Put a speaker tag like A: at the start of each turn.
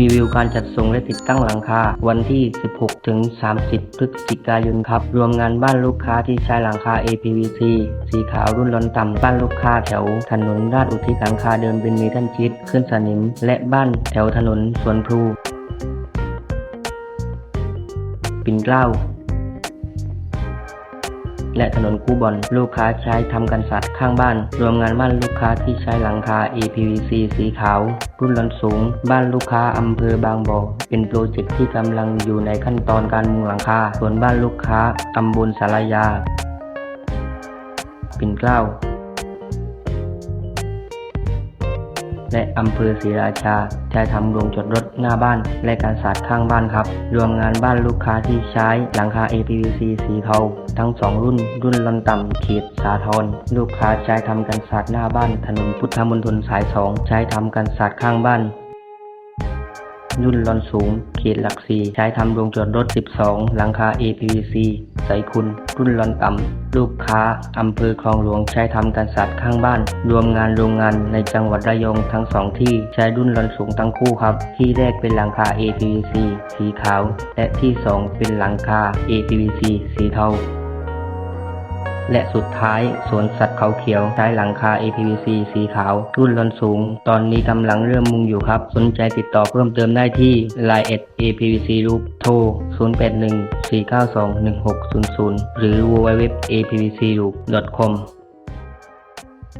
A: รีวิวการจัดส่งและติดตั้งหลังคา วันที่ 16 ถึง 30 พฤศจิกายนครับ รวมงานบ้านลูกค้าที่ใช้หลังคา APVC สีขาวรุ่นล้นต่ำบ้านลูกค้าแถวถนนราชอุทิศหลังคาเดิมเป็นเมทัลชีตขึ้นสนิม และบ้านแถวถนนสวนพลูปิ่นเกล้า และถนนคูบอลลูกค้าใช้ทำกันสัตว์ข้างบ้าน รวมงานบ้านลูกค้าที่ใช้หลังคา APVC สีขาวรุ่นล้นสูง บ้านลูกค้าอำเภอบางบ่อเป็นโปรเจกต์ที่กำลังอยู่ในขั้นตอนการมุงหลังคาส่วนบ้านลูกค้าตำบลสารยาปิ่นเกล้า และอำเภอศรีราชา จะทำโรงจอดรถหน้าบ้าน และการสาดข้างบ้านครับ รวมงานบ้านลูกค้าที่ใช้หลังคา APVC สีเทาทั้งสองรุ่น รุ่นลอนต่ำเขตสาทรลูกค้าใช้ทำการสาดหน้าบ้านถนนพุทธมณฑลสายสองใช้ทำการสาดข้างบ้าน รุ่นลอนสูง เขตหลักสี่ใช้ทำโรงจอดรถ 12 หลังคา APVC ใสคุณรุ่นลอนต่ำ ลูกค้าอำเภอคลองหลวงใช้ทำการสัตว์ข้างบ้าน รวมงานโรงงานในจังหวัดระยองทั้งสองที่ใช้รุ่นลอนสูงทั้งคู่ครับ ที่แรกเป็นหลังคา APVC สีขาว และที่สองเป็นหลังคา APVC สีเทา และสุดท้ายสวนสัตว์เขาเขียวใช้หลังคา APVC สีขาว รุ่นลอนสูง ตอนนี้กำลังเริ่มมุงอยู่ครับ สนใจติดต่อเพิ่มเติมได้ที่ Line APVC รูปโทร 0814921600 หรือ www.apvcloop.com